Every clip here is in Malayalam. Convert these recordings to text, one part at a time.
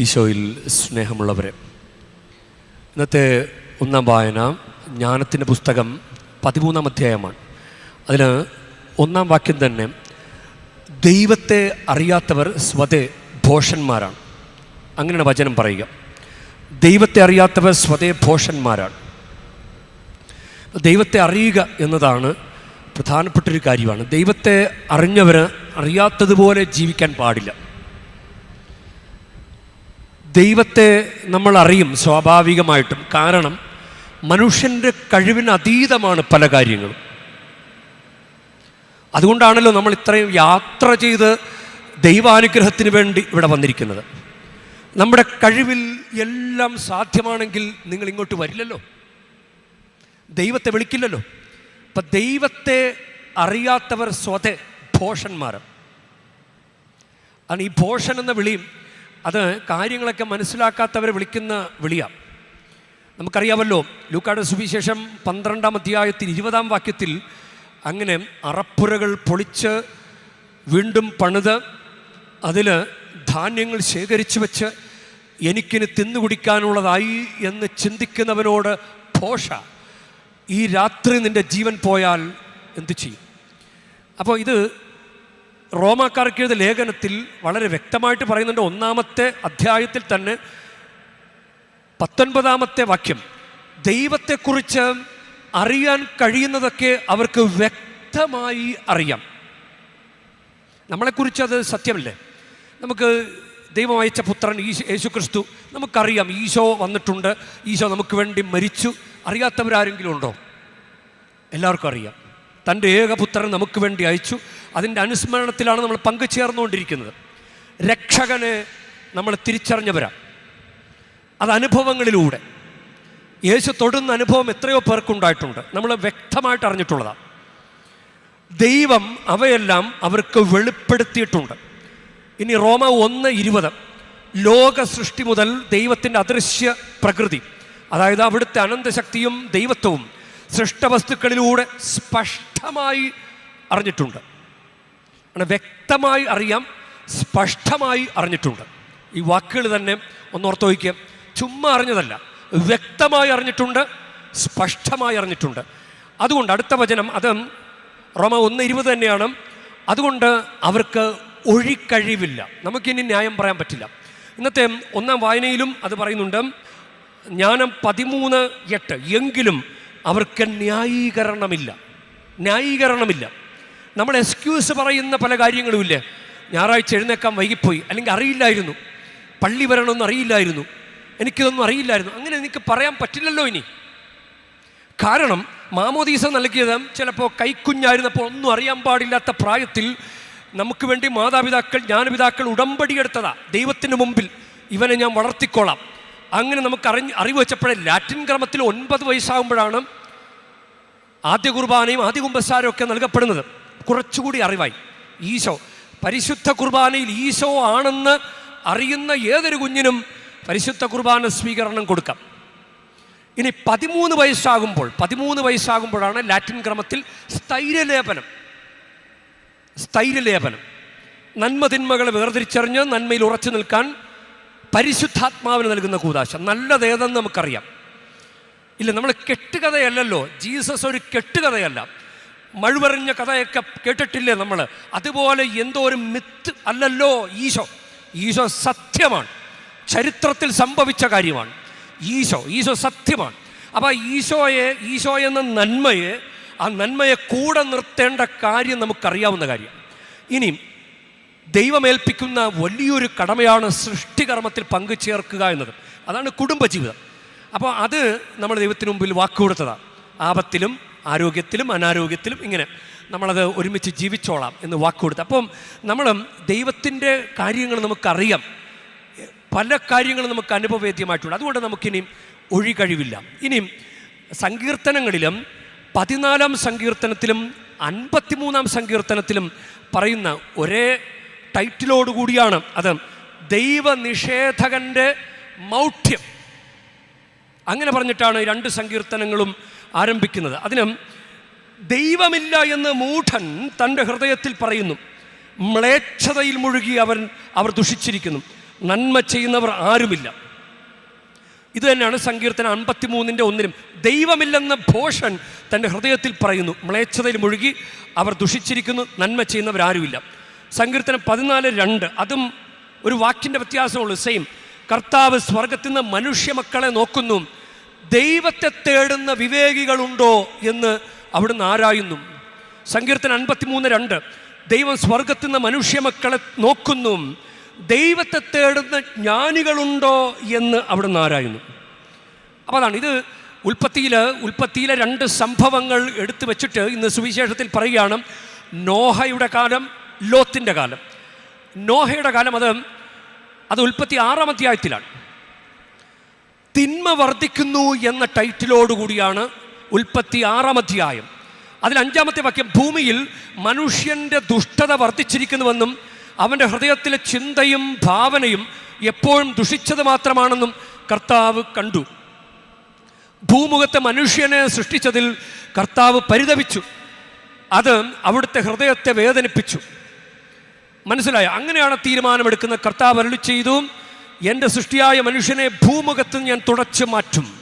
ഈശോയിൽ സ്നേഹമുള്ളവരെ. ഇന്നത്തെ ഒന്നാം വായന ജ്ഞാനത്തിന്റെ പുസ്തകം പതിമൂന്നാം അധ്യായമാണ്. അതിന് ഒന്നാം വാക്യം തന്നെ ദൈവത്തെ അറിയാത്തവർ സ്വതേ ഭോഷന്മാരാണ്. അങ്ങനെയാണ് വചനം പറയുക. ദൈവത്തെ അറിയാത്തവർ സ്വതേ ഭോഷന്മാരാണ്. ദൈവത്തെ അറിയുക എന്നതാണ് പ്രധാനപ്പെട്ടൊരു കാര്യമാണ്. ദൈവത്തെ അറിഞ്ഞവർ അറിയാത്തതുപോലെ ജീവിക്കാൻ പാടില്ല. ദൈവത്തെ നമ്മൾ അറിയും സ്വാഭാവികമായിട്ടും. കാരണം മനുഷ്യന്റെ കഴിവിന് അതീതമാണ് പല കാര്യങ്ങളും. അതുകൊണ്ടാണല്ലോ നമ്മൾ ഇത്രയും യാത്ര ചെയ്ത് ദൈവാനുഗ്രഹത്തിന് വേണ്ടി ഇവിടെ വന്നിരിക്കുന്നത്. നമ്മുടെ കഴിവിൽ എല്ലാം സാധ്യമാണെങ്കിൽ നിങ്ങൾ ഇങ്ങോട്ട് വരില്ലല്ലോ. ദൈവത്തെ വിളിക്കില്ലല്ലോ. അപ്പം ദൈവത്തെ അറിയാത്തവർ സ്വതേ ഭോഷന്മാർ ആണ് ഈ ഭോഷൻ എന്ന വിളിയും അത് കാര്യങ്ങളൊക്കെ മനസ്സിലാക്കാത്തവരെ വിളിക്കുന്ന വിളിയാണ് നമുക്കറിയാമല്ലോ ലൂക്കാട് സുവിശേഷം പന്ത്രണ്ടാം അധ്യായത്തിൽ ഇരുപതാം വാക്യത്തിൽ അങ്ങനെ അറപ്പുരകൾ പൊളിച്ച് വീണ്ടും പണിത് അതിൽ ധാന്യങ്ങൾ ശേഖരിച്ചു വെച്ച് എനിക്കിന് തിന്നുകുടിക്കാനുള്ളതായി എന്ന് ചിന്തിക്കുന്നവനോട് ഭോഷ ഈ രാത്രി നിന്റെ ജീവൻ പോയാൽ എന്തു ചെയ്യും? അപ്പോൾ ഇത് റോമാക്കാർക്ക് എഴുതിയ ലേഖനത്തിൽ വളരെ വ്യക്തമായിട്ട് പറയുന്നുണ്ട് ഒന്നാമത്തെ അധ്യായത്തിൽ തന്നെ പത്തൊൻപതാമത്തെ വാക്യം ദൈവത്തെക്കുറിച്ച് അറിയാൻ കഴിയുന്നതൊക്കെ അവർക്ക് വ്യക്തമായി അറിയാം. നമ്മളെക്കുറിച്ച് അത് സത്യമല്ലേ? നമുക്ക് ദൈവം അയച്ച പുത്രൻ ഈശോ യേശു ക്രിസ്തു നമുക്കറിയാം ഈശോ വന്നിട്ടുണ്ട് ഈശോ നമുക്ക് വേണ്ടി മരിച്ചു. അറിയാത്തവരാരെങ്കിലും ഉണ്ടോ? എല്ലാവർക്കും അറിയാം. തന്റെ ഏകപുത്രൻ നമുക്ക് വേണ്ടി അയച്ചു. അതിന്റെ അനുസ്മരണത്തിലാണ് നമ്മൾ പങ്കുചേർന്നുകൊണ്ടിരിക്കുന്നത്. രക്ഷകന് നമ്മൾ തിരിച്ചറിഞ്ഞവരാ അത് അനുഭവങ്ങളിലൂടെ. യേശു തൊടുന്ന അനുഭവം എത്രയോ പേർക്കുണ്ടായിട്ടുണ്ട് നമ്മൾ വ്യക്തമായിട്ട് അറിഞ്ഞിട്ടുള്ളതാണ് ദൈവം അവയെല്ലാം അവർക്ക് വെളിപ്പെടുത്തിയിട്ടുണ്ട്. ഇനി റോമ ഒന്ന് ഇരുപത്. ലോക സൃഷ്ടി മുതൽ ദൈവത്തിന്റെ അദൃശ്യ പ്രകൃതി അതായത് അവിടുത്തെ അനന്തശക്തിയും ദൈവത്വവും സൃഷ്ടവസ്തുക്കളിലൂടെ സ്പഷ്ടമായി അറിഞ്ഞിട്ടുണ്ട്. വ്യക്തമായി അറിയാം സ്പഷ്ടമായി അറിഞ്ഞിട്ടുണ്ട്. ഈ വാക്കുകൾ തന്നെ ഒന്നോർത്ത് വയ്ക്കുക ചുമ്മാ അറിഞ്ഞതല്ല. വ്യക്തമായി അറിഞ്ഞിട്ടുണ്ട് സ്പഷ്ടമായി അറിഞ്ഞിട്ടുണ്ട്. അതുകൊണ്ട് അടുത്ത വചനം അത് റോമ ഒന്ന് ഇരുപത് തന്നെയാണ്. അതുകൊണ്ട് അവർക്ക് ഒഴിക്കഴിവില്ല. നമുക്കിനി ന്യായം പറയാൻ പറ്റില്ല. ഇന്നത്തെ ഒന്നാം വായനയിലും അത് പറയുന്നുണ്ട് ജ്ഞാനം പതിമൂന്ന് എട്ട്. എങ്കിലും അവർക്ക് ന്യായീകരണമില്ല. ന്യായീകരണമില്ല. നമ്മൾ എക്സ്ക്യൂസ് പറയുന്ന പല കാര്യങ്ങളുമില്ലേ ഞായറാഴ്ച എഴുന്നേക്കാൻ വൈകിപ്പോയി. അല്ലെങ്കിൽ അറിയില്ലായിരുന്നു. പള്ളി വരണമെന്ന് അറിയില്ലായിരുന്നു. എനിക്കിതൊന്നും അറിയില്ലായിരുന്നു. അങ്ങനെ എനിക്ക് പറയാൻ പറ്റില്ലല്ലോ ഇനി. കാരണം മാമോദീസ നൽകിയത് ചിലപ്പോൾ കൈക്കുഞ്ഞായിരുന്നപ്പോൾ ഒന്നും അറിയാൻ പാടില്ലാത്ത പ്രായത്തിൽ നമുക്ക് വേണ്ടി മാതാപിതാക്കൾ ജ്ഞാനപിതാക്കൾ ഉടമ്പടി എടുത്തതാ ദൈവത്തിന് മുമ്പിൽ ഇവനെ ഞാൻ വളർത്തിക്കോളാം. അങ്ങനെ നമുക്ക് അറിഞ്ഞ് അറിവ് വെച്ചപ്പോഴേ ലാറ്റിൻ ക്രമത്തിൽ ഒൻപത് വയസ്സാകുമ്പോഴാണ് ആദ്യ കുർബാനയും ആദ്യ കുമ്പസാരവും നൽകപ്പെടുന്നത്. കുറച്ചുകൂടി അറിവായി. ഈശോ പരിശുദ്ധ കുർബാനയിൽ ഈശോ ആണെന്ന് അറിയുന്ന ഏതൊരു കുഞ്ഞിനും പരിശുദ്ധ കുർബാന സ്വീകരണം കൊടുക്കാം. ഇനി പതിമൂന്ന് വയസ്സാകുമ്പോൾ പതിമൂന്ന് വയസ്സാകുമ്പോഴാണ് ലാറ്റിൻ ക്രമത്തിൽ സ്ഥൈര്യലേപനം. സ്ഥൈര്യലേപനം. നന്മതിന്മകളെ വേർതിരിച്ചറിഞ്ഞ് നന്മയിൽ ഉറച്ചു നിൽക്കാൻ പരിശുദ്ധാത്മാവിന് നൽകുന്ന കൂതാശ. നല്ലതേതെന്ന് നമുക്കറിയാം. ഇല്ല നമ്മൾ കെട്ടുകഥയല്ലല്ലോ. ജീസസ് ഒരു കെട്ടുകഥയല്ല. മഴുപറിഞ്ഞ കഥയൊക്കെ കേട്ടിട്ടില്ലേ നമ്മൾ അതുപോലെ എന്തോ ഒരു മിത്ത് അല്ലല്ലോ ഈശോ. ഈശോ സത്യമാണ്. ചരിത്രത്തിൽ സംഭവിച്ച കാര്യമാണ്. ഈശോ ഈശോ സത്യമാണ്. അപ്പോൾ ഈശോയെ ഈശോ എന്ന നന്മയെ ആ നന്മയെ കൂടെ നിർത്തേണ്ട കാര്യം നമുക്കറിയാവുന്ന കാര്യം. ഇനി ദൈവമേൽപ്പിക്കുന്ന വലിയൊരു കടമയാണ് സൃഷ്ടികർമ്മത്തിൽ പങ്കുചേർക്കുക എന്നത്. അതാണ് കുടുംബജീവിതം. അപ്പോൾ അത് നമ്മൾ ദൈവത്തിന് മുമ്പിൽ വാക്കുകൊടുത്തതാണ് ആപത്തിലും ആരോഗ്യത്തിലും അനാരോഗ്യത്തിലും ഇങ്ങനെ നമ്മളത് ഒരുമിച്ച് ജീവിച്ചോളാം എന്ന് വാക്കുകൊടുത്ത് അപ്പം നമ്മൾ ദൈവത്തിന്റെ കാര്യങ്ങൾ നമുക്കറിയാം. പല കാര്യങ്ങളും നമുക്ക് അനുഭവവേദ്യമായിട്ടുണ്ട് അതുകൊണ്ട് നമുക്കിനിയും ഒഴികഴിവില്ല. ഇനിയും സങ്കീർത്തനങ്ങളിലും പതിനാലാം സങ്കീർത്തനത്തിലും അൻപത്തിമൂന്നാം സങ്കീർത്തനത്തിലും പറയുന്ന ഒരേ ടൈറ്റിലോട് കൂടിയാണ് അത് ദൈവനിഷേധകന്റെ മൗഢ്യം. അങ്ങനെ പറഞ്ഞിട്ടാണ് രണ്ട് സങ്കീർത്തനങ്ങളും ആരംഭിക്കുന്നത്. അതിന് ദൈവമില്ല എന്ന് മൂഢൻ തന്റെ ഹൃദയത്തിൽ പറയുന്നു. മ്ലേച്ഛതയിൽ മുഴുകി അവൻ അവർ ദുഷിച്ചിരിക്കുന്നു. നന്മ ചെയ്യുന്നവർ ആരുമില്ല. ഇത് തന്നെയാണ് സങ്കീർത്തനം അൻപത്തിമൂന്നിന്റെ ഒന്നിനും ദൈവമില്ലെന്ന ഭോഷൻ തന്റെ ഹൃദയത്തിൽ പറയുന്നു. മ്ലേച്ഛതയിൽ മുഴുകി അവർ ദുഷിച്ചിരിക്കുന്നു നന്മ ചെയ്യുന്നവരാരുമില്ല സങ്കീർത്തനം പതിനാല് രണ്ട്. അതും ഒരു വാക്കിന്റെ വ്യത്യാസമുള്ളൂ. സെയിം കർത്താവ് സ്വർഗത്തിൽ നിന്ന് മനുഷ്യമക്കളെ നോക്കുന്നു. ദൈവത്തെ തേടുന്ന വിവേകികളുണ്ടോ എന്ന് അവിടുന്ന് ആരായുന്നു? സങ്കീർത്തനം അൻപത്തിമൂന്ന് രണ്ട്. ദൈവം സ്വർഗത്തിൽ നിന്ന് മനുഷ്യമക്കളെ നോക്കുന്നു. ദൈവത്തെ തേടുന്ന ജ്ഞാനികളുണ്ടോ എന്ന് അവിടുന്ന് ആരായുന്നു? അപ്പോൾ അതാണ് ഇത് ഉൽപ്പത്തിയിൽ ഉൽപ്പത്തിയിലെ രണ്ട് സംഭവങ്ങൾ എടുത്തു വെച്ചിട്ട് ഇന്ന് സുവിശേഷത്തിൽ പറയുകയാണ് നോഹയുടെ കാലം ലോത്തിന്റെ കാലം. നോഹയുടെ കാലം അത് അത് ഉൽപ്പത്തി ആറാം അധ്യായത്തിലാണ്. തിന്മ വർദ്ധിക്കുന്നു എന്ന ടൈറ്റിലോടുകൂടിയാണ് ഉൽപ്പത്തി ആറാം അധ്യായം. അതിൽ അഞ്ചാമത്തെ വാക്യം ഭൂമിയിൽ മനുഷ്യന്റെ ദുഷ്ടത വർദ്ധിച്ചിരിക്കുന്നുവെന്നും അവന്റെ ഹൃദയത്തിലെ ചിന്തയും ഭാവനയും എപ്പോഴും ദുഷിച്ചത് മാത്രമാണെന്നും കർത്താവ് കണ്ടു. ഭൂമുഖത്തെ മനുഷ്യനെ സൃഷ്ടിച്ചതിൽ കർത്താവ് പരിതപിച്ചു. അത് അവിടുത്തെ ഹൃദയത്തെ വേദനിപ്പിച്ചു. മനസ്സിലായ? അങ്ങനെയാണ് തീരുമാനമെടുക്കുന്ന കർത്താവ് അരുളി ചെയ്തു എന്റെ സൃഷ്ടിയായ മനുഷ്യനെ ഭൂമുഖത്ത് ഞാൻ തുടച്ചു മാറ്റും.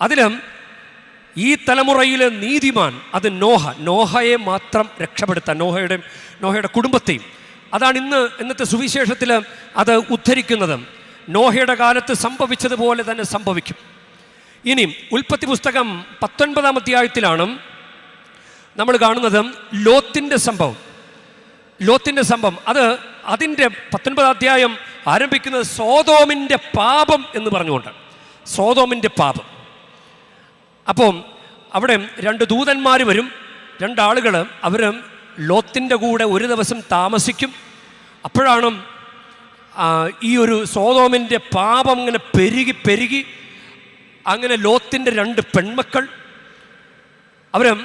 അതിലും ഈ തലമുറയിലെ നീതിമാൻ അത് നോഹ. നോഹയെ മാത്രം രക്ഷപ്പെടുത്താൻ നോഹയുടെ നോഹയുടെ കുടുംബത്തെയും. അതാണ് ഇന്ന് ഇന്നത്തെ സുവിശേഷത്തിൽ അത് ഉദ്ധരിക്കുന്നത്. നോഹയുടെ കാലത്ത് സംഭവിച്ചതുപോലെ തന്നെ സംഭവിക്കും. ഇനി ഉൽപ്പത്തി പുസ്തകം പത്തൊൻപതാം അധ്യായത്തിലാണ് നമ്മൾ കാണുന്നത് ലോത്തിന്റെ സംഭവം. ലോത്തിന്റെ സംഭവം. അത് അതിന്റെ പത്തൊൻപതാം അധ്യായം ആരംഭിക്കുന്നത് സോതോമിന്റെ പാപം എന്ന് പറഞ്ഞുകൊണ്ടാണ് സോതോമിന്റെ പാപം. അപ്പം അവിടെ രണ്ട് ദൂതന്മാർ വരും. രണ്ടാളുകൾ അവർ ലോത്തിന്റെ കൂടെ ഒരു ദിവസം താമസിക്കും. അപ്പോഴാണ് ഈ ഒരു സോതോമിന്റെ പാപം ഇങ്ങനെ പെരുകി പെരുകി അങ്ങനെ ലോത്തിന്റെ രണ്ട് പെൺമക്കൾ. അവർ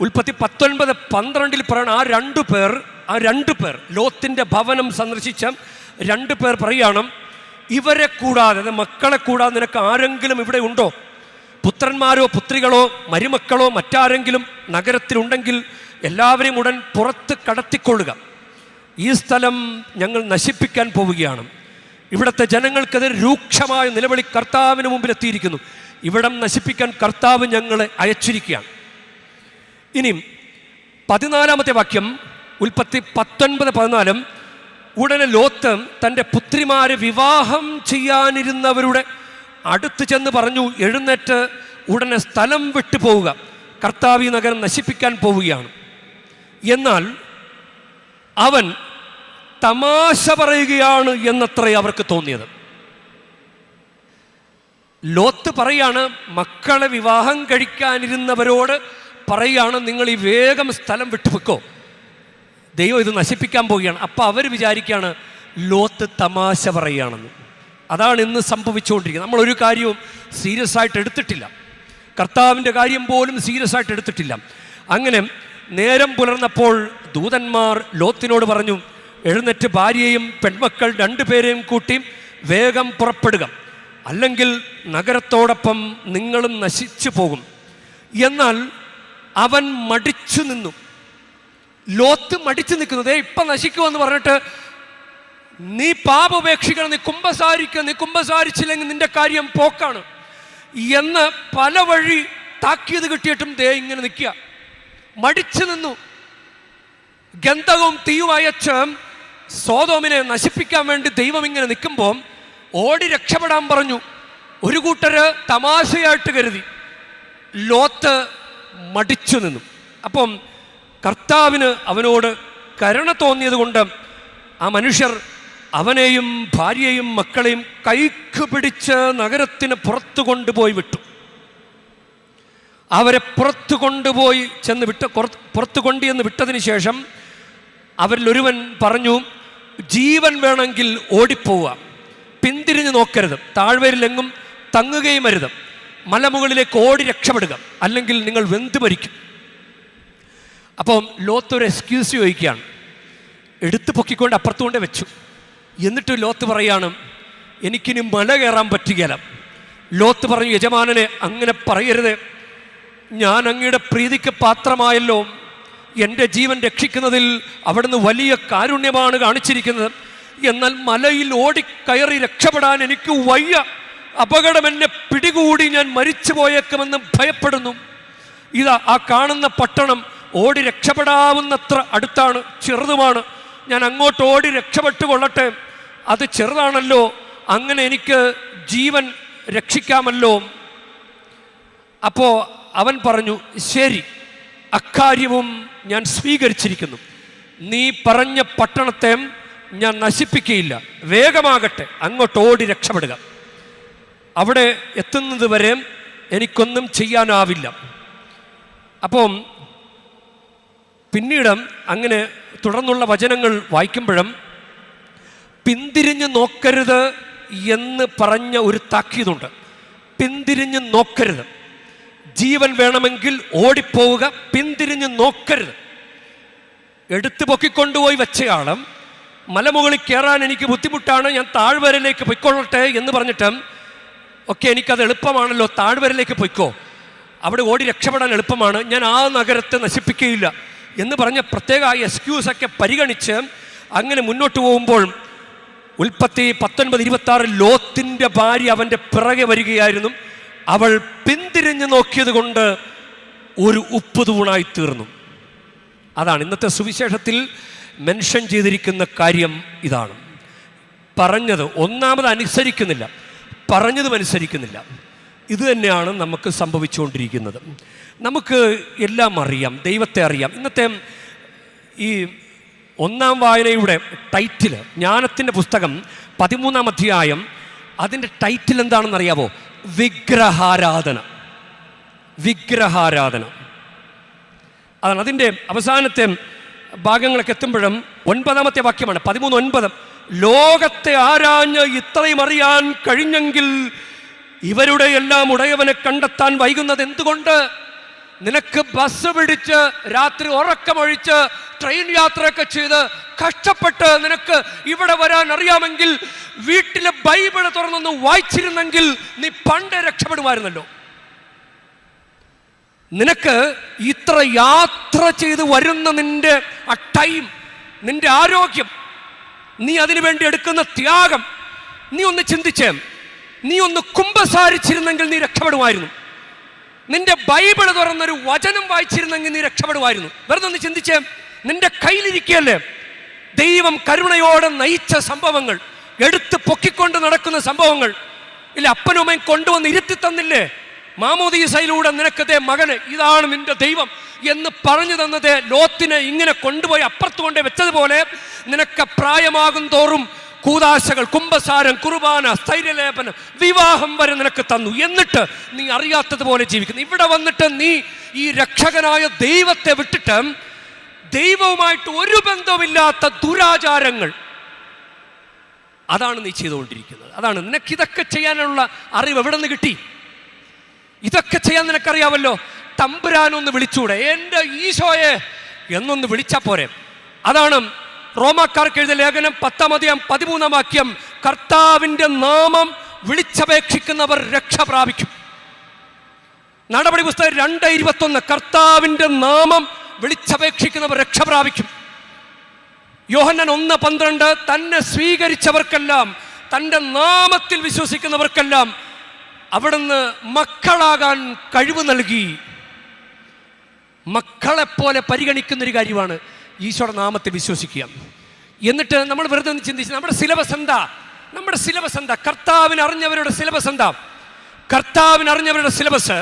ഉൽപ്പത്തി പത്തൊൻപത് പന്ത്രണ്ടിൽ പറയണ ആ രണ്ടു പേർ ആ രണ്ടു പേർ ലോത്തിന്റെ ഭവനം സന്ദർശിച്ച രണ്ടു പേർ പറയുകയാണ് ഇവരെ കൂടാതെ മക്കളെ കൂടാതെ നിനക്ക് ആരെങ്കിലും ഇവിടെ ഉണ്ടോ? പുത്രന്മാരോ പുത്രികളോ മരുമക്കളോ മറ്റാരെങ്കിലും നഗരത്തിലുണ്ടെങ്കിൽ എല്ലാവരെയും ഉടൻ പുറത്ത് കടത്തിക്കൊള്ളുക. ഈ സ്ഥലം ഞങ്ങൾ നശിപ്പിക്കാൻ പോവുകയാണ്. ഇവിടുത്തെ ജനങ്ങൾക്കത് രൂക്ഷമായ നിലവിളി കർത്താവിന് മുമ്പിൽ എത്തിയിരിക്കുന്നു ഇവിടം നശിപ്പിക്കാൻ കർത്താവ് ഞങ്ങളെ അയച്ചിരിക്കുകയാണ്. ഇനിയും പതിനാലാമത്തെ വാക്യം ഉൽപ്പത്തി പത്തൊൻപത് പതിനാലും ഉടനെ ലോത്ത് തന്റെ പുത്രിമാരെ വിവാഹം ചെയ്യാനിരുന്നവരുടെ അടുത്ത് ചെന്ന് പറഞ്ഞു എഴുന്നേറ്റ് ഉടനെ സ്ഥലം വിട്ടു പോവുക. കർത്താവി നഗരം നശിപ്പിക്കാൻ പോവുകയാണ്. എന്നാൽ അവൻ തമാശ പറയുകയാണ് എന്നത്രേ അവർക്ക് തോന്നിയത്. ലോത്ത് പറയാണ് മക്കളെ വിവാഹം കഴിക്കാനിരുന്നവരോട് പറയാണ് നിങ്ങൾ ഈ വേഗം സ്ഥലം വിട്ടുവെക്കോ. ദൈവം ഇത് നശിപ്പിക്കാൻ പോവുകയാണ്. അപ്പോൾ അവർ വിചാരിക്കുകയാണ് ലോത്ത് തമാശ പറയുകയാണെന്ന്. അതാണ് ഇന്ന് സംഭവിച്ചുകൊണ്ടിരിക്കുന്നത്. നമ്മളൊരു കാര്യവും സീരിയസ് ആയിട്ട് എടുത്തിട്ടില്ല. കർത്താവിന്റെ കാര്യം പോലും സീരിയസ് ആയിട്ട് എടുത്തിട്ടില്ല. അങ്ങനെ നേരം പുലർന്നപ്പോൾ ദൂതന്മാർ ലോത്തിനോട് പറഞ്ഞു എഴുന്നേറ്റ് ഭാര്യയെയും പെൺമക്കൾ രണ്ടുപേരെയും കൂട്ടി വേഗം പുറപ്പെടുക. അല്ലെങ്കിൽ നഗരത്തോടൊപ്പം നിങ്ങളും നശിച്ചു പോകും. എന്നാൽ അവൻ മടിച്ചു നിന്നു. ലോത്ത് മടിച്ചു നിൽക്കുന്നത്. ഇപ്പം നശിക്കുമെന്ന് പറഞ്ഞിട്ട് നീ പാപപേക്ഷിക്കണം നീ കുംഭസാരിക്കുക നീ കുംഭസാരിച്ചില്ലെങ്കിൽ നിന്റെ കാര്യം പോക്കാണ്. എന്ന് പല വഴി താക്കിയത് കിട്ടിയിട്ടും ദേ ഇങ്ങനെ നിൽക്കുക. മടിച്ചു നിന്നു. ഗന്ധകവും തീയും അയച്ച് നശിപ്പിക്കാൻ വേണ്ടി ദൈവം ഇങ്ങനെ നിൽക്കുമ്പോൾ ഓടി രക്ഷപ്പെടാൻ പറഞ്ഞു. ഒരു കൂട്ടര് തമാശയായിട്ട് കരുതി. ലോത്ത് മടിച്ചു നിന്നു. അപ്പം കർത്താവിന് അവനോട് കരുണ തോന്നിയത് കൊണ്ട് ആ മനുഷ്യർ അവനെയും ഭാര്യയെയും മക്കളെയും കൈക്ക് പിടിച്ച് നഗരത്തിന് പുറത്തു കൊണ്ടുപോയി വിട്ടു. അവരെ പുറത്തു കൊണ്ടുപോയി ചെന്ന് വിട്ട് പുറത്ത് കൊണ്ടു എന്ന് വിട്ടതിന് ശേഷം അവരിലൊരുവൻ പറഞ്ഞു ജീവൻ വേണമെങ്കിൽ ഓടിപ്പോവുക. പിന്തിരിഞ്ഞ് നോക്കരുത്. താഴ്വരിലെങ്ങും തങ്ങുകയും അരുത്. മലമുകളിലേക്ക് ഓടി രക്ഷപ്പെടുക. അല്ലെങ്കിൽ നിങ്ങൾ വെന്തു മരിക്കും. അപ്പം ലോത്ത് ഒരു എക്സ്ക്യൂസ് ചോദിക്കുകയാണ്. എടുത്ത് പൊക്കിക്കൊണ്ട് അപ്പുറത്തുകൊണ്ട് വെച്ചു. എന്നിട്ട് ലോത്ത് പറയാണ് എനിക്കിനി മല കയറാൻ പറ്റുകയില്ല ലോത്ത് പറഞ്ഞു യജമാനനെ അങ്ങനെ പറയരുത്. ഞാൻ അങ്ങയുടെ പ്രീതിക്ക് പാത്രമായല്ലോ. എന്റെ ജീവൻ രക്ഷിക്കുന്നതിൽ അവിടുന്ന് വലിയ കാരുണ്യമാണ് കാണിച്ചിരിക്കുന്നത്. എന്നാൽ മലയിൽ ഓടിക്കയറി രക്ഷപ്പെടാൻ എനിക്ക് വയ്യ. അപകടം എന്നെ പിടികൂടി ഞാൻ മരിച്ചു പോയേക്കുമെന്ന് ഭയപ്പെടുന്നു. ഇതാ ആ കാണുന്ന പട്ടണം ഓടി രക്ഷപ്പെടാവുന്നത്ര അടുത്താണ് ചെറുതുമാണ്. ഞാൻ അങ്ങോട്ട് ഓടി രക്ഷപ്പെട്ടു കൊള്ളട്ടെ. അത് ചെറുതാണല്ലോ. അങ്ങനെ എനിക്ക് ജീവൻ രക്ഷിക്കാമല്ലോ. അപ്പോൾ അവൻ പറഞ്ഞു ശരി അക്കാര്യവും ഞാൻ സ്വീകരിച്ചിരിക്കുന്നു. നീ പറഞ്ഞ പട്ടണത്തെ ഞാൻ നശിപ്പിക്കുകയില്ല വേഗമാകട്ടെ അങ്ങോട്ട് ഓടി രക്ഷപ്പെടുക. അവിടെ എത്തുന്നത് വരെ എനിക്കൊന്നും ചെയ്യാനാവില്ല. അപ്പം പിന്നീട് അങ്ങനെ തുടർന്നുള്ള വചനങ്ങൾ വായിക്കുമ്പോഴും പിന്തിരിഞ്ഞ് നോക്കരുത് എന്ന് പറഞ്ഞ ഒരു താക്കീതുണ്ട്. പിന്തിരിഞ്ഞ് നോക്കരുത്. ജീവൻ വേണമെങ്കിൽ ഓടിപ്പോവുക പിന്തിരിഞ്ഞ് നോക്കരുത്. എടുത്തു പൊക്കിക്കൊണ്ടുപോയി വെച്ചയാളും മലമുകളിൽ കയറാൻ എനിക്ക് ബുദ്ധിമുട്ടാണ് ഞാൻ താഴ്വരയിലേക്ക് പൊയ്ക്കൊള്ളട്ടെ എന്ന് പറഞ്ഞിട്ട് ഒക്കെ എനിക്കത് എളുപ്പമാണല്ലോ താഴ്വരയിലേക്ക് പൊയ്ക്കോ. അവിടെ ഓടി രക്ഷപ്പെടാൻ എളുപ്പമാണ്. ഞാൻ ആ നഗരത്തെ നശിപ്പിക്കുകയില്ല. എന്ന് പറഞ്ഞ പ്രത്യേക എക്സ്ക്യൂസൊക്കെ പരിഗണിച്ച് അങ്ങനെ മുന്നോട്ട് പോകുമ്പോൾ ഉൽപ്പത്തി പത്തൊൻപത് ഇരുപത്തി ആറ് ലോത്തിന്റെ ഭാര്യ അവന്റെ പിറകെ വരികയായിരുന്നു. അവൾ പിന്തിരിഞ്ഞ് നോക്കിയത് കൊണ്ട് ഒരു ഉപ്പ് തൂണായി തീർന്നു. അതാണ് ഇന്നത്തെ സുവിശേഷത്തിൽ മെൻഷൻ ചെയ്തിരിക്കുന്ന കാര്യം ഇതാണ്. പറഞ്ഞത് ഒന്നാമത് അനുസരിക്കുന്നില്ല. പറഞ്ഞതും അനുസരിക്കുന്നില്ല. ഇത് തന്നെയാണ് നമുക്ക് സംഭവിച്ചുകൊണ്ടിരിക്കുന്നത്. നമുക്ക് എല്ലാം അറിയാം ദൈവത്തെ അറിയാം. ഇന്നത്തെ ഈ ഒന്നാം വായനയുടെ ടൈറ്റിൽ ജ്ഞാനത്തിന്റെ പുസ്തകം പതിമൂന്നാം അധ്യായം അതിന്റെ ടൈറ്റിൽ എന്താണെന്ന് അറിയാവോ? വിഗ്രഹാരാധന. വിഗ്രഹാരാധന. അതാണ് അതിന്റെ അവസാനത്തെ ഭാഗങ്ങളൊക്കെ എത്തുമ്പോഴും ഒൻപതാമത്തെ വാക്യമാണ്. പതിമൂന്ന് ഒൻപത്. ലോകത്തെ ആരാഞ്ഞ് ഇത്രയും അറിയാൻ കഴിഞ്ഞെങ്കിൽ ഇവരുടെ എല്ലാം ഉടയവനെ കണ്ടെത്താൻ വൈകുന്നത് എന്തുകൊണ്ട്? നിനക്ക് ബസ് പിടിച്ച് രാത്രി ഉറക്കമൊഴിച്ച് ട്രെയിൻ യാത്രയൊക്കെ ചെയ്ത് കഷ്ടപ്പെട്ട് നിനക്ക് ഇവിടെ വരാൻ അറിയാമെങ്കിൽ വീട്ടിലെ ബൈബിൾ തുറന്നൊന്ന് വായിച്ചിരുന്നെങ്കിൽ നീ പണ്ട് രക്ഷപ്പെടുമായിരുന്നല്ലോ. നിനക്ക് ഇത്ര യാത്ര ചെയ്ത് വരുന്ന നിന്റെ ആ ടൈം നിന്റെ ആരോഗ്യം നീ അതിനു വേണ്ടി എടുക്കുന്ന ത്യാഗം നീ ഒന്ന് ചിന്തിച്ചേ. നീ ഒന്ന് കുംഭസാരിച്ചിരുന്നെങ്കിൽ നീ രക്ഷപ്പെടുമായിരുന്നു. നിന്റെ ബൈബിൾ തുറന്നൊരു വചനം വായിച്ചിരുന്നെങ്കിൽ നീ രക്ഷപ്പെടുമായിരുന്നു. വെറുതെ ഒന്ന് ചിന്തിച്ചേ നിന്റെ കയ്യിലിരിക്കുകയല്ലേ ദൈവം കരുണയോടെ നയിച്ച സംഭവങ്ങൾ എടുത്ത് പൊക്കിക്കൊണ്ട് നടക്കുന്ന സംഭവങ്ങൾ. ഇല്ല അപ്പനുമ്മയും കൊണ്ടുവന്ന് ഇരുത്തി തന്നില്ലേ? മാമോദീസയിലൂടെ നിനക്കതേ മകന് ഇതാണ് നിന്റെ ദൈവം എന്ന് പറഞ്ഞു തന്നത് ലോത്തിനെ ഇങ്ങനെ കൊണ്ടുപോയി അപ്പുറത്ത് കൊണ്ടേ വെച്ചതുപോലെ നിനക്ക് പ്രായമാകും തോറും കൂതാശകൾ കുംഭസാരം കുർബാന സ്ഥൈര്യലേപനം വിവാഹം വരെ നിനക്ക് തന്നു. എന്നിട്ട് നീ അറിയാത്തതുപോലെ ജീവിക്കുന്നു. ഇവിടെ വന്നിട്ട് നീ ഈ രക്ഷകനായ ദൈവത്തെ വിട്ടിട്ട് ദൈവവുമായിട്ട് ഒരു ബന്ധവുമില്ലാത്ത ദുരാചാരങ്ങൾ. അതാണ് നീ ചെയ്തുകൊണ്ടിരിക്കുന്നത്. അതാണ് നിനക്ക് ഇതൊക്കെ ചെയ്യാനുള്ള അറിവ് എവിടെ നിന്ന് കിട്ടി? ഇതൊക്കെ ചെയ്യാൻ നിനക്കറിയാമല്ലോ. തമ്പുരാനൊന്ന് വിളിച്ചൂടെ. എന്റെ ഈശോയെ എന്നൊന്ന് വിളിച്ചാൽ പോരെ. അതാണ് റോമാക്കാർക്ക് എഴുതിയ ലേഖനം പത്താമതിയാം പതിമൂന്നാം വാക്യം കർത്താവിന്റെ നാമം വിളിച്ചപേക്ഷിക്കുന്നവർ രക്ഷ പ്രാപിക്കും. നടപടി പുസ്തകം രണ്ട് ഇരുപത്തൊന്ന് കർത്താവിന്റെ നാമം വിളിച്ചപേക്ഷിക്കുന്നവർ രക്ഷ പ്രാപിക്കും. യോഹന്നൻ ഒന്ന് പന്ത്രണ്ട് തന്നെ സ്വീകരിച്ചവർക്കെല്ലാം തന്റെ നാമത്തിൽ വിശ്വസിക്കുന്നവർക്കെല്ലാം അവിടുന്ന് മക്കളാകാൻ കഴിവ് നൽകി. മക്കളെപ്പോലെ പരിഗണിക്കുന്നൊരു കാര്യമാണ്. ഈശോയുടെ നാമത്തിൽ വിശ്വസിക്കുക. എന്നിട്ട് നമ്മൾ വെറുതെ ഒന്ന് ചിന്തിച്ച് നമ്മുടെ സിലബസ് എന്താ? നമ്മുടെ സിലബസ് എന്താ? കർത്താവിന് അറിഞ്ഞവരുടെ സിലബസ് എന്താ? കർത്താവിന് അറിഞ്ഞവരുടെ സിലബസ്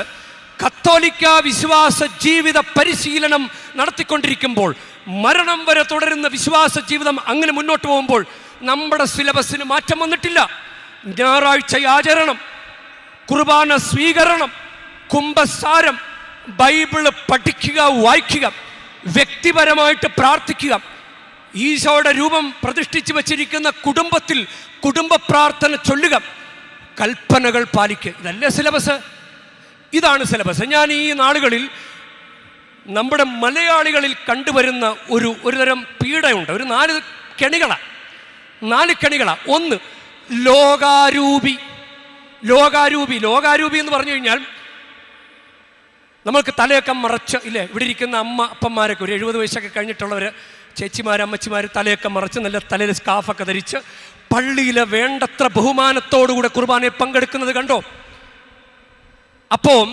കത്തോലിക്ക വിശ്വാസ ജീവിത പരിശീലനം നടത്തിക്കൊണ്ടിരിക്കുമ്പോൾ മരണം വരെ തുടരുന്ന വിശ്വാസ ജീവിതം അങ്ങനെ മുന്നോട്ട് പോകുമ്പോൾ നമ്മുടെ സിലബസിന് മാറ്റം വന്നിട്ടില്ല. ഞായറാഴ്ച ആചരണം കുർബാന സ്വീകരണം കുംഭസാരം ബൈബിൾ പഠിക്കുക വായിക്കുക. വ്യക്തിപരമായിട്ട് പ്രാർത്ഥിക്കുക. ഈശോയുടെ രൂപം പ്രതിഷ്ഠിച്ചു വച്ചിരിക്കുന്ന കുടുംബത്തിൽ കുടുംബ പ്രാർത്ഥന ചൊല്ലുക. കൽപ്പനകൾ പാലിക്കുക. ഇതല്ലേ സിലബസ്? ഇതാണ് സിലബസ്. ഞാൻ ഈ നാളുകളിൽ നമ്മുടെ മലയാളികളിൽ കണ്ടുവരുന്ന ഒരു ഒരു തരം പീഡയുണ്ട്. ഒരു നാല് കെണികളാണ് നാല് കെണികളാണ് ഒന്ന് ലോകാരൂപി. ലോകാരൂപി. ലോകാരൂപി എന്ന് പറഞ്ഞു കഴിഞ്ഞാൽ നമ്മൾക്ക് തലയൊക്കെ മറച്ച് ഇല്ലേ? ഇവിടെ ഇരിക്കുന്ന അമ്മ അപ്പന്മാരൊക്കെ ഒരു എഴുപത് വയസ്സൊക്കെ കഴിഞ്ഞിട്ടുള്ളവർ ചേച്ചിമാർ അമ്മച്ചിമാർ തലയൊക്കെ മറച്ച് നല്ല തലയിൽ സ്കാഫൊക്കെ ധരിച്ച് പള്ളിയിലെ വേണ്ടത്ര ബഹുമാനത്തോടുകൂടെ കുർബാനയെ പങ്കെടുക്കുന്നത് കണ്ടോ? അപ്പോൾ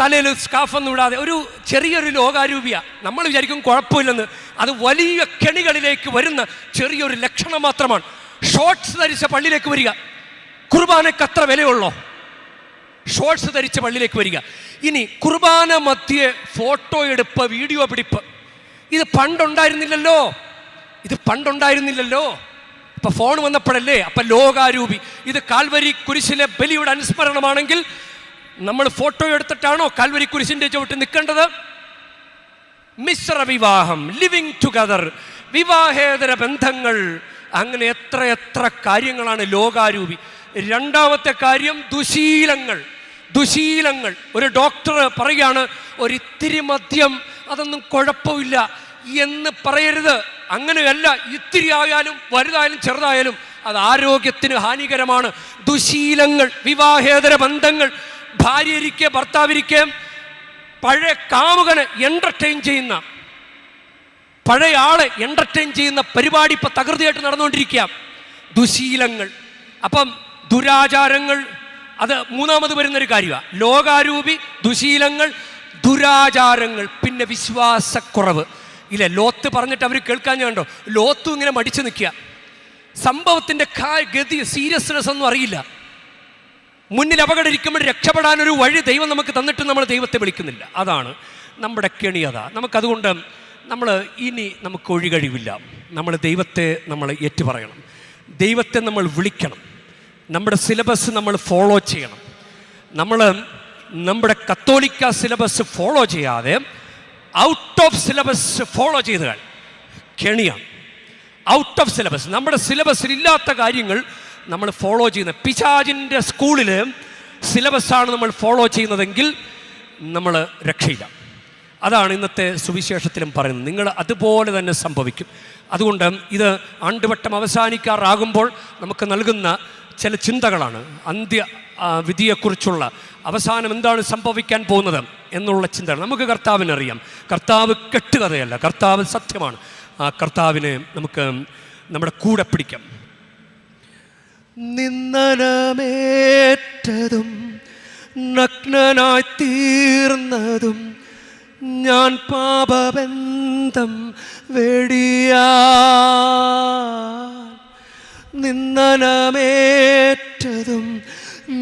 തലയിൽ സ്കാഫൊന്നും ഇടാതെ ഒരു ചെറിയൊരു ലോകാരൂപിയ. നമ്മൾ വിചാരിക്കും കുഴപ്പമില്ലെന്ന്. അത് വലിയ കെണികളിലേക്ക് വരുന്ന ചെറിയൊരു ലക്ഷണം മാത്രമാണ്. ഷോർട്സ് ധരിച്ച പള്ളിയിലേക്ക് വരിക. കുർബാനയ്ക്ക് അത്ര വിലയുള്ളോ? ഷോർട്സ് ധരിച്ച പള്ളിയിലേക്ക് വരിക. ഇനി കുർബാന മധ്യേ ഫോട്ടോ എടുപ്പ് വീഡിയോ പിടിപ്പ്. ഇത് പണ്ടുണ്ടായിരുന്നില്ലല്ലോ. ഇത് പണ്ടുണ്ടായിരുന്നില്ലല്ലോ. ഇപ്പൊ ഫോൺ വന്നപ്പോഴല്ലേ? അപ്പൊ ലോകാരൂപി. ഇത് കാൽവരി കുരിശിലെ ബലിയുടെ അനുസ്മരണമാണെങ്കിൽ നമ്മൾ ഫോട്ടോ എടുത്തിട്ടാണോ കാൽവരി കുരിശിന്റെ ചുവട്ടിൽ നിൽക്കേണ്ടത്? മിശ്ര വിവാഹം ലിവിങ് ടുഗദർ വിവാഹേതര ബന്ധങ്ങൾ. അങ്ങനെ എത്ര എത്ര കാര്യങ്ങളാണ് ലോകാരൂപി. രണ്ടാമത്തെ കാര്യം ദുശീലങ്ങൾ. ദുശീലങ്ങൾ. ഒരു ഡോക്ടർ പറയുകയാണ് ഒരിത്തിരി മദ്യം അതൊന്നും കുഴപ്പമില്ല എന്ന് പറയരുത്. അങ്ങനെയല്ല ഇത്തിരി ആയാലും വലുതായാലും ചെറുതായാലും അത് ആരോഗ്യത്തിന് ഹാനികരമാണ്. ദുശീലങ്ങൾ വിവാഹേതര ബന്ധങ്ങൾ ഭാര്യയിരിക്കെ ഭർത്താവിരിക്കെ പഴയ കാമുകനെ എന്റർടൈൻ ചെയ്യുന്ന പഴയ ആളെ എന്റർടൈൻ ചെയ്യുന്ന പരിപാടി ഇപ്പം തകൃതിയായിട്ട് നടന്നുകൊണ്ടിരിക്കുക ദുശീലങ്ങൾ. അപ്പം ദുരാചാരങ്ങൾ അത് മൂന്നാമത് വരുന്നൊരു കാര്യമാണ് ലോകാരൂപി ദുശീലങ്ങൾ ദുരാചാരങ്ങൾ പിന്നെ വിശ്വാസക്കുറവ്. ഇല്ല ലോത്ത് പറഞ്ഞിട്ട് അവർ കേൾക്കാൻ കണ്ടോ? ലോത്തും ഇങ്ങനെ മടിച്ചു നിൽക്കുക. സംഭവത്തിന്റെ ഗതി സീരിയസ്നെസ് ഒന്നും അറിയില്ല. മുന്നിൽ അപകടം ഇരിക്കുമ്പോൾ രക്ഷപ്പെടാനൊരു വഴി ദൈവം നമുക്ക് തന്നിട്ട് നമ്മൾ ദൈവത്തെ വിളിക്കുന്നില്ല. അതാണ് നമ്മുടെ കെണി കെണിയത. നമുക്കതുകൊണ്ട് നമ്മൾ ഇനി നമുക്ക് ഒഴികഴിവില്ല. നമ്മൾ ദൈവത്തെ നമ്മൾ ഏറ്റുപറയണം. ദൈവത്തെ നമ്മൾ വിളിക്കണം. നമ്മുടെ സിലബസ് നമ്മൾ ഫോളോ ചെയ്യണം. നമ്മൾ നമ്മുടെ കത്തോലിക്ക സിലബസ് ഫോളോ ചെയ്യാതെ ഔട്ട് ഓഫ് സിലബസ് ഫോളോ ചെയ്ത് കെണിയാണ് ഔട്ട് ഓഫ് സിലബസ് നമ്മുടെ സിലബസിൽ ഇല്ലാത്ത കാര്യങ്ങൾ നമ്മൾ ഫോളോ ചെയ്യുന്ന പിശാജിന്റെ സ്കൂളിൽ സിലബസാണ് നമ്മൾ ഫോളോ ചെയ്യുന്നതെങ്കിൽ നമ്മൾ രക്ഷയില്ല. അതാണ് ഇന്നത്തെ സുവിശേഷത്തിലും പറയുന്നത്. നിങ്ങൾ അതുപോലെ തന്നെ സംഭവിക്കും. അതുകൊണ്ട് ഇത് ആണ്ടുവട്ടം അവസാനിക്കാറാകുമ്പോൾ നമുക്ക് നൽകുന്ന ചില ചിന്തകളാണ്. അന്ത്യ വിധിയെക്കുറിച്ചുള്ള അവസാനം എന്താണ് സംഭവിക്കാൻ പോകുന്നത് എന്നുള്ള ചിന്തകൾ നമുക്ക് കർത്താവിനറിയാം. കർത്താവ് കെട്ടുകഥയല്ല കർത്താവ് സത്യമാണ്. ആ കർത്താവിനെ നമുക്ക് നമ്മുടെ കൂടെ പിടിക്കാം. നിന്നനമേറ്റതും നഗ്നനായി തീർന്നതും ഞാൻ പാപബന്ധം വെടിയാ നിന്ദനമേറ്റതും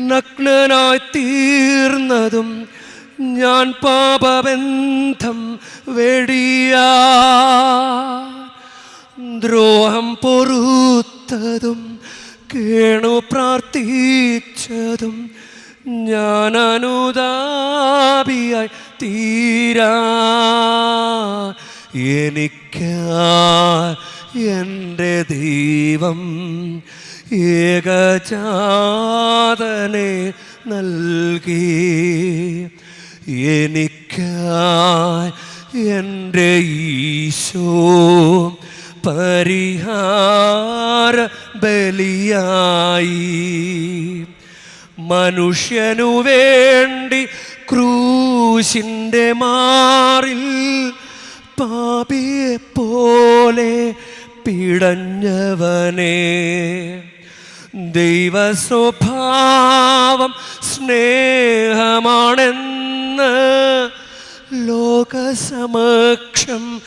നഗ്നനായി തീർന്നതും ഞാൻ പാപബന്ധം വെടിയ. ദ്രോഹം പൊറുത്തതും കേണു പ്രാർത്ഥിച്ചതും ഞാൻ അനുതാപിയായി തീരാ. എനിക്ക് എന്റെ ദൈവം ഏകജാതനെ നൽകി. എനിക്കായി എന്റെ ഈശോ പരിഹാര ബലിയായി. മനുഷ്യനു വേണ്ടി ക്രൂശിന്റെ മാറിൽ പാപിയെ പോലെ പിടഞ്ഞവനെ ദൈവ സ്വഭാവം സ്നേഹമാണെന്ന് ലോകസമക്ഷം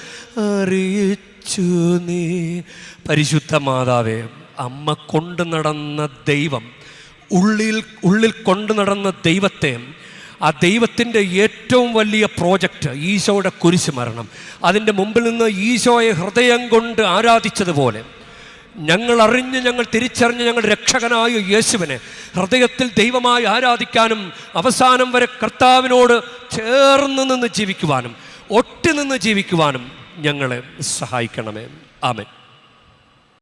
അറിയിച്ചു നീ. പരിശുദ്ധ മാതാവേ അമ്മ കൊണ്ടു നടന്ന ദൈവം ഉള്ളിൽ ഉള്ളിൽ കൊണ്ടു നടന്ന ദൈവത്തെ ആ ദൈവത്തിന്റെ ഏറ്റവും വലിയ പ്രോജക്റ്റ് ഈശോയുടെ കുരിശ് മരണം. അതിന്റെ മുമ്പിൽ നിന്ന് ഈശോയെ ഹൃദയം കൊണ്ട് ആരാധിച്ചതുപോലെ. ഞങ്ങൾ അറിഞ്ഞ് ഞങ്ങൾ തിരിച്ചറിഞ്ഞ് ഞങ്ങൾ രക്ഷകനായ യേശുവിനെ ഹൃദയത്തിൽ ദൈവമായി ആരാധിക്കാനും അവസാനം വരെ കർത്താവിനോട് ചേർന്ന് നിന്ന് ജീവിക്കുവാനും ഒട്ടി നിന്ന് ജീവിക്കുവാനും ഞങ്ങളെ സഹായിക്കണമേ. ആമേൻ.